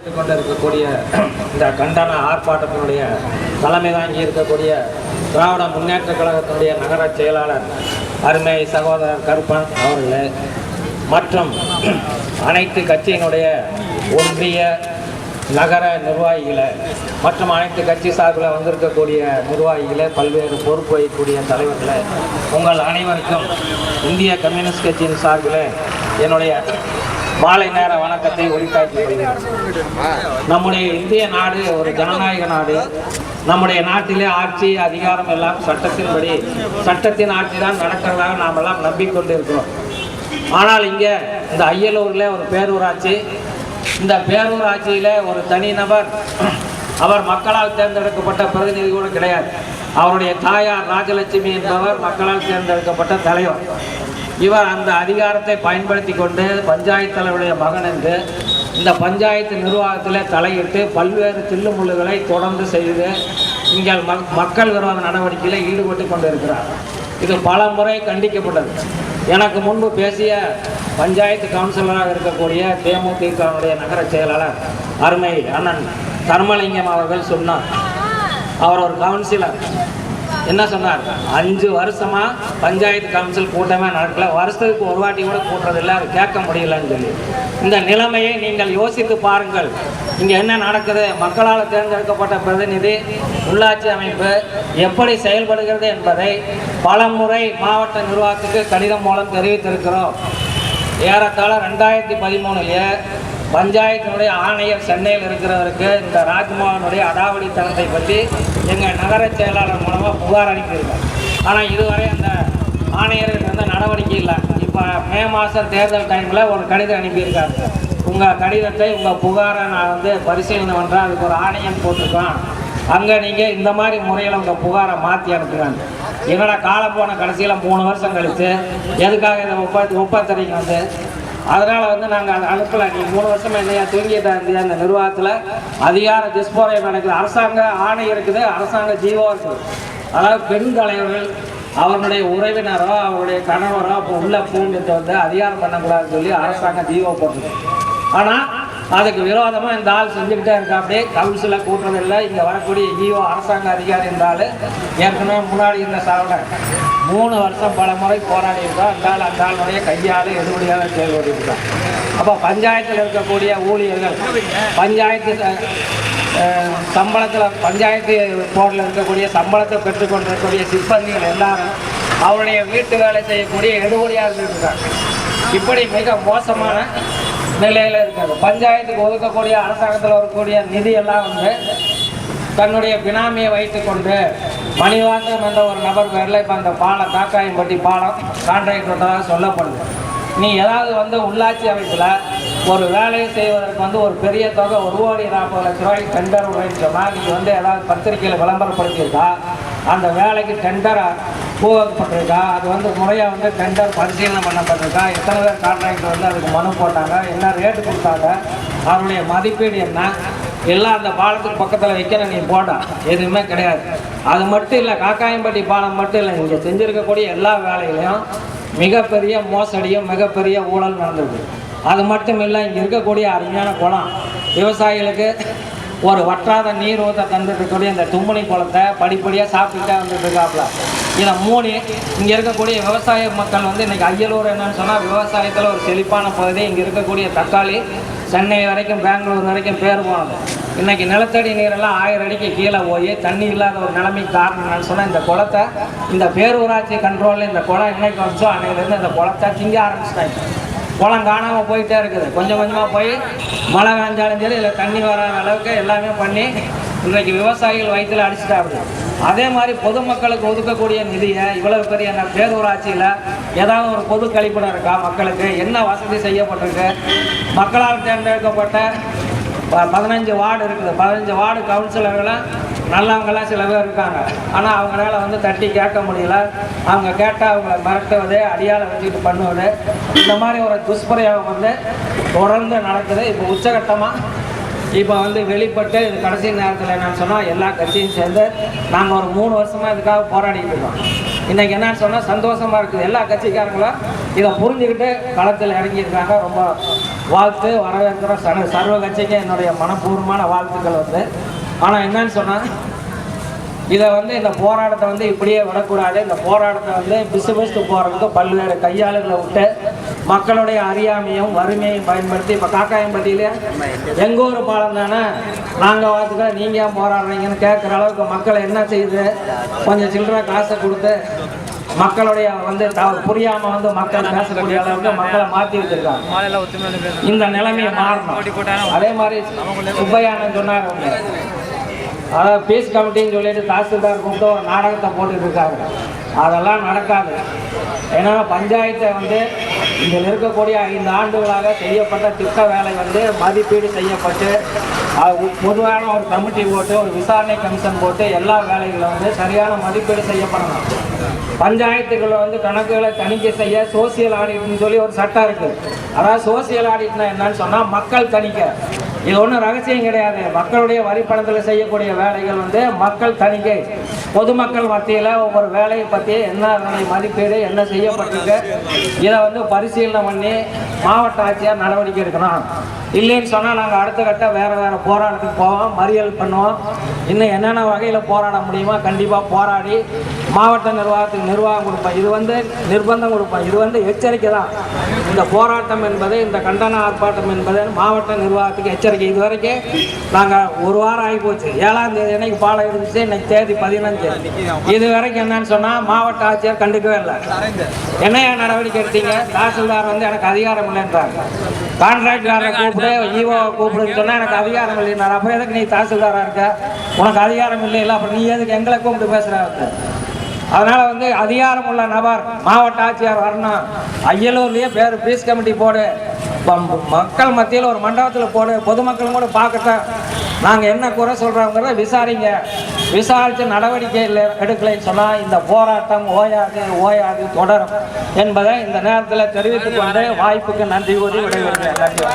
கொண்டு இருக்கக்கூடிய இந்த கண்டன ஆர்ப்பாட்டத்தினுடைய தலைமை தாங்கி இருக்கக்கூடிய திராவிட முன்னேற்ற கழகத்தினுடைய நகர செயலாளர் அருமை சகோதரர் கருப்பன் அவர்களே மற்றும் அனைத்து கட்சியினுடைய ஒன்றிய நகர நிர்வாகிகளை மற்றும் அனைத்து கட்சி சார்பில் வந்திருக்கக்கூடிய நிர்வாகிகளை பல்வேறு பொறுப்பு வகிக்கக்கூடிய தலைவர்களை உங்கள் அனைவருக்கும் இந்திய கம்யூனிஸ்ட் கட்சியின் சார்பில் என்னுடைய மாலை நேர வணக்கத்தை ஒளித்தாக்கி கொள்கிறேன் நம்முடைய இந்திய நாடு ஒரு ஜனநாயக நாடு. நம்முடைய நாட்டிலே ஆட்சி அதிகாரம் எல்லாம் சட்டத்தின்படி சட்டத்தின் ஆட்சி தான் நடக்கிறதாக நாம் எல்லாம் நம்பிக்கொண்டு இருக்கிறோம் ஆனால் இங்கே இந்த அய்யலூரில் ஒரு பேரூராட்சி இந்த பேரூராட்சியில் ஒரு தனிநபர் அவர் மக்களால் தேர்ந்தெடுக்கப்பட்ட பிரதிநிதி கூட கிடையாது. அவருடைய தாயார் ராஜலட்சுமி என்பவர் மக்களால் தேர்ந்தெடுக்கப்பட்ட தலைவர். இவர் அந்த அதிகாரத்தை பயன்படுத்தி கொண்டு பஞ்சாயத்து தலைவருடைய மகன் என்று இந்த பஞ்சாயத்து நிர்வாகத்தில் தலையிட்டு பல்வேறு தில்லுமுள்ளுகளை தொடர்ந்து செய்து இங்கே மக்- மக்கள் விரோத நடவடிக்கையில் ஈடுபட்டு கொண்டிருக்கிறார். இது பல முறை கண்டிக்கப்பட்டது. எனக்கு முன்பு பேசிய பஞ்சாயத்து கவுன்சிலராக இருக்கக்கூடிய தேமுதிகவுடைய நகர செயலாளர் அருமை அண்ணன் தர்மலிங்கம் அவர்கள் சொன்னார். அவர் ஒரு கவுன்சிலர். என்ன சொன்னார்? அஞ்சு வருஷமா பஞ்சாயத்து கவுன்சில் கூட்டமே நடக்கல. வருஷத்துக்கு ஒரு வாட்டி கூட கூட்டுறதில்ல. அது கேட்க முடியலன்னு சொல்லி. இந்த நிலைமையை நீங்கள் யோசித்து பாருங்கள். இங்கே என்ன நடக்குது? மக்களால் தேர்ந்தெடுக்கப்பட்ட பிரதிநிதி உள்ளாட்சி அமைப்பு எப்படி செயல்படுகிறது என்பதை பல முறை மாவட்ட நிர்வாகத்துக்கு கடிதம் மூலம் தெரிவித்திருக்கிறோம். ஏறத்தாழ ரெண்டாயிரத்தி பதிமூணுலேயே பஞ்சாயத்தினுடைய ஆணையர் சென்னையில் இருக்கிறவருக்கு இந்த ராஜ்மோகனுடைய அடாவடித்தனத்தை பற்றி எங்கள் நகர செயலாளர் மூலமாக புகார் அனுப்பியிருக்கோம் ஆனால் இதுவரை அந்த ஆணையருக்கு வந்து நடவடிக்கை இல்லை. இப்போ மே மாதம் தேர்தல் டைமில் ஒரு கடிதம் அனுப்பியிருக்காரு. உங்கள் கடிதத்தை உங்கள் புகாரை நான் வந்து பரிசீலனை பண்ணுறேன் அதுக்கு ஒரு ஆணையம் போட்டிருக்கோம் அங்கே நீங்கள் இந்த மாதிரி முறையில் உங்கள் புகாரை மாற்றி அனுப்புகிறாங்க என்னடா காலம் போன கடைசியில் மூணு வருஷம் கழித்து எதுக்காக இதை ஒப்ப ஒப்பந்தரிங்க வந்து அதனால் வந்து நாங்கள் அதை அனுப்பலை. நீ மூணு வருஷமாக என்னையா தூங்கிட்டா இருந்தியா? அந்த நிர்வாகத்தில் அதிகார டிஸ்போரையம் நடக்குது அரசாங்க ஆணை இருக்குது. அரசாங்க ஜீவோ இருக்குது. அதாவது பெண் தலைவர்கள் அவருடைய உறவினரோ அவருடைய கணவரோ அப்போ உள்ள பூண்டுட்டு வந்து அதிகாரம் பண்ணக்கூடாதுன்னு சொல்லி அரசாங்கம் ஜீவோ போட்டிருக்கு ஆனால் அதுக்கு விரோதமாக இந்த ஆள் செஞ்சுக்கிட்டே இருக்கா அப்படியே கவுன்சிலை கூட்டுறதில்லை. இங்கே வரக்கூடிய ஜிஓ அரசாங்க அதிகாரி இருந்தால் ஏற்கனவே முன்னாடி இருந்த சரவணன். மூணு வருஷம் பல முறை போராடி இருக்கோம் அந்த ஆள் அந்த ஆளுடைய கையால் எடுபடியாக செயல்பட்டு இருக்கான் அப்போ பஞ்சாயத்தில் இருக்கக்கூடிய ஊழியர்கள் பஞ்சாயத்து சம்பளத்தில் பஞ்சாயத்து போர்டில் இருக்கக்கூடிய சம்பளத்தை பெற்றுக்கொண்டிருக்கக்கூடிய சிப்பந்திகள் எல்லாரும் அவருடைய வீட்டு வேலை செய்யக்கூடிய எடுபடியாக இருக்காங்க. இப்படி மிக மோசமான நிலையில் இருக்காது பஞ்சாயத்துக்கு ஒதுக்கக்கூடிய அரசாங்கத்தில் வரக்கூடிய நிதியெல்லாம் வந்து தன்னுடைய பினாமியை வைத்துக்கொண்டு மணிவாசம் என்ற ஒரு நபர் பேரில் இப்போ அந்த பாலம் காக்காயம்பட்டி பாலம் கான்ட்ராக்ட் விட்டதாக சொல்லப்படுது. நீ ஏதாவது வந்து உள்ளாட்சி அமைப்பில் ஒரு வேலையை செய்வதற்கு வந்து ஒரு பெரிய தொகை ஒரு கோடி நாற்பது லட்ச ரூபாய்க்கு டெண்டர் விடுறேன்னு சொன்னால் நீங்கள் வந்து ஏதாவது பத்திரிக்கையில் விளம்பரப்படுத்தியிருக்கா? அந்த வேலைக்கு டெண்டரை பூவகப்பட்டிருக்கா அது வந்து முறையாக வந்து டெண்டர் பரிசீலனை பண்ணப்பட்டிருக்கா? எத்தனை பேர் கான்ட்ராக்டர் வந்து அதுக்கு மனு போட்டாங்க? என்ன ரேட்டு கொடுத்தாங்க? அதனுடைய மதிப்பீடு என்ன? எல்லாம் அந்த பாலத்துக்கு பக்கத்தில் வைக்கிற நீ போட. எதுவுமே கிடையாது. அது மட்டும் இல்லை காக்காயம்பட்டி பாலம் மட்டும் இல்லை இங்கே செஞ்சுருக்கக்கூடிய எல்லா வேலையிலையும் மிகப்பெரிய மோசடியும் மிகப்பெரிய ஊழல் நடந்திருக்கு அது மட்டும் இல்லை இங்கே இருக்கக்கூடிய அருமையான குளம். விவசாயிகளுக்கு ஒரு வற்றாத நீர் ஊற்ற தந்துட்டு இருக்கக்கூடிய இந்த தும்பனி குளத்தை படிப்படியாக சாப்பிட்டுட்டே வந்துட்டு இருக்காப்புல இதை மூணு இங்கே இருக்கக்கூடிய விவசாய மக்கள் வந்து இன்றைக்கி அய்யலூர் என்னன்னு சொன்னால் விவசாயத்தில் ஒரு செழிப்பான பகுதி இங்கே இருக்கக்கூடிய தக்காளி சென்னை வரைக்கும் பெங்களூர் வரைக்கும் பேர் போனது. இன்றைக்கி நிலத்தடி நீரெல்லாம் ஆயிரம் அடிக்கு கீழே போய் தண்ணி இல்லாத ஒரு நிலைமைக்கு காரணம் சொன்னால் இந்த குளத்தை இந்த பேரூராட்சி கண்ட்ரோலில் இந்த குளம் என்னைக்கு வந்துச்சோ அன்னையிலேருந்து இந்த குளத்தை திங்க ஆரம்பிச்சிட்டாங்க. குளம் காணாமல் போயிட்டே இருக்குது. கொஞ்சம் கொஞ்சமாக போய் மழை காஞ்சாலும் சரி இல்லை தண்ணி வராத அளவுக்கு எல்லாமே பண்ணி இன்றைக்கு விவசாயிகள் வயிற்றில் அடிச்சுட்டாங்க அதே மாதிரி பொதுமக்களுக்கு ஒதுக்கக்கூடிய நிதியை இவ்வளவு பெரிய பேரூராட்சியில் ஏதாவது ஒரு பொது கழிப்பிடம் இருக்கா மக்களுக்கு? என்ன வசதி செய்யப்பட்டிருக்கு? மக்களால் தேர்ந்தெடுக்கப்பட்ட பதினஞ்சு வார்டு இருக்குது. பதினஞ்சு வார்டு கவுன்சிலர்களும் நல்லவங்களாம் சில பேர் இருக்காங்க. ஆனால் அவங்களால வந்து தட்டி கேட்க முடியல. அவங்க கேட்டால் அவங்கள மிரட்டுவது அடியால் வச்சுக்கிட்டு பண்ணுவது. இந்த மாதிரி ஒரு துஷ்பிரயோகம் வந்து தொடர்ந்து நடக்குது. இப்போ உச்சகட்டமாக இப்போ வந்து வெளிப்பட்டு இது கடைசி நேரத்தில் என்னன்னு சொன்னால் எல்லா கட்சியும் சேர்ந்து நாங்கள் ஒரு மூணு வருஷமாக இதுக்காக போராடிட்டு இருக்கோம். இன்றைக்கி என்னன்னு சொன்னால் சந்தோஷமாக இருக்குது. எல்லா கட்சிக்காரங்களும் இதை புரிஞ்சுக்கிட்டு களத்தில் இறங்கியிருக்காங்க. ரொம்ப வாழ்த்து வரவேற்கிற சர்வ சர்வ கட்சிக்கு என்னுடைய மனப்பூர்வமான வாழ்த்துக்கள் வந்து. ஆனால் என்னன்னு சொன்னால் இதை வந்து இந்த போராட்டத்தை வந்து இப்படியே விடக்கூடாது. இந்த போராட்டத்தை வந்து பிசு பிசுத்து போகிறதுக்கு பல்வேறு கையாளுகளை விட்டு மக்களுடைய அறியாமையும் வறுமையும் பயன்படுத்தி இப்போ காக்காயம்பட்டியிலே எங்கள் ஊர் பாலம் தானே? நாங்கள் பார்த்துக்க நீங்கள் ஏன் போராடுறீங்கன்னு கேட்குற அளவுக்கு மக்களை என்ன செய்யுது கொஞ்சம் சில்லற காசை கொடுத்து மக்களுடைய வந்து புரியாம வந்து மக்கள் பேசக்கூடிய அளவுக்கு மக்களை மாற்றி வச்சிருக்காங்க. இந்த நிலைமையை மாறணும். அதே மாதிரி சுப்பையானன் சொன்னார். அதாவது பீஸ் கமிட்டின்னு சொல்லிட்டு தாசில்தார் கூப்பிட்டு ஒரு நாடகத்தை போட்டுட்டு இருக்காங்க அதெல்லாம் நடக்காது. ஏன்னா பஞ்சாயத்தை வந்து இதில் இருக்கக்கூடிய ஐந்து ஆண்டுகளாக செய்யப்பட்ட திட்ட வேலை வந்து மதிப்பீடு செய்யப்பட்டு பொதுவான ஒரு கமிட்டி போட்டு ஒரு விசாரணை கமிஷன் போட்டு எல்லா வேலைகளும் வந்து சரியான மதிப்பீடு செய்யப்படணும். பஞ்சாயத்துக்குள்ள வந்து கணக்குகளை தணிக்கை செய்ய சோசியல் ஆடிட்னு சொல்லி ஒரு சட்டம் இருக்குது அதாவது சோசியல் ஆடிட்னா என்னன்னு சொன்னால் மக்கள் தணிக்கை. இது ஒன்றும் ரகசியம் கிடையாது. மக்களுடைய வரி பணத்தில் செய்யக்கூடிய வேலைகள் வந்து மக்கள் தணிக்கை. பொதுமக்கள் மத்தியில் ஒவ்வொரு வேலையை பற்றி என்ன அதனுடைய மதிப்பீடு என்ன செய்யப்பட்டிருக்கு இதை வந்து பரிசீலனை பண்ணி மாவட்ட ஆட்சியார் நடவடிக்கை எடுக்கணும் இல்லைன்னு சொன்னால் நாங்கள் அடுத்த கட்ட வேறு வேறு போராட்டத்துக்கு போவோம் மறியல் பண்ணுவோம். இன்னும் என்னென்ன வகையில் போராட முடியுமோ கண்டிப்பாக போராடி மாவட்ட நிர்வாகத்துக்கு நிர்வாகம் கொடுப்போம். இது வந்து நிர்பந்தம் கொடுப்போம். இது வந்து எச்சரிக்கை தான். இந்த போராட்டம் என்பது இந்த கண்டன ஆர்ப்பாட்டம் என்பது மாவட்ட நிர்வாகத்துக்கு எச்சரிக்கை. இது வரைக்கும் நாங்கள் ஒரு வாரம் ஆகி போச்சு ஏழாம் தேதி அன்னைக்கு பாலம் இருந்துச்சு. இன்னைக்கு தேதி பதினஞ்சு. இது வரைக்கும் என்னன்னு சொன்னால் மாவட்ட ஆட்சியர் கண்டுக்கவே இல்லை. என்னையா நடவடிக்கை எடுத்தீங்க? தாசில்தார் வந்து எனக்கு அதிகாரம் இல்லைன்றாங்க. கான்ட்ராக்டாரை கூப்பிடு ஈவோவை கூப்பிடுன்னு சொன்னால் எனக்கு அதிகாரம் இல்லைன்னாரு அப்போ எதுக்கு நீ தாசில்தாராக இருக்க? உனக்கு அதிகாரம் இல்லை இல்லை அப்புறம் நீ எதுக்கு எங்களை கூப்பிட்டு பேசுகிறாரு அதனால வந்து அதிகாரம் உள்ள நபர் மாவட்ட ஆட்சியார் வரணும். அய்யலூர்லேயே பேர் பீஸ் கமிட்டி போடு. மக்கள் மத்தியில் ஒரு மண்டபத்தில் போடு பொதுமக்களும் கூட பார்க்கட்டும். நாங்கள் என்ன குறை சொல்கிறோங்கிறத விசாரிங்க. விசாரித்து நடவடிக்கை எடுக்கலைன்னு சொன்னால் இந்த போராட்டம் ஓயாது ஓயாது தொடரும் என்பதை இந்த நேரத்தில் தெரிவித்துக் கொண்டு வாய்ப்புக்கு நன்றி கூறி விடைபெறுகிறேன்.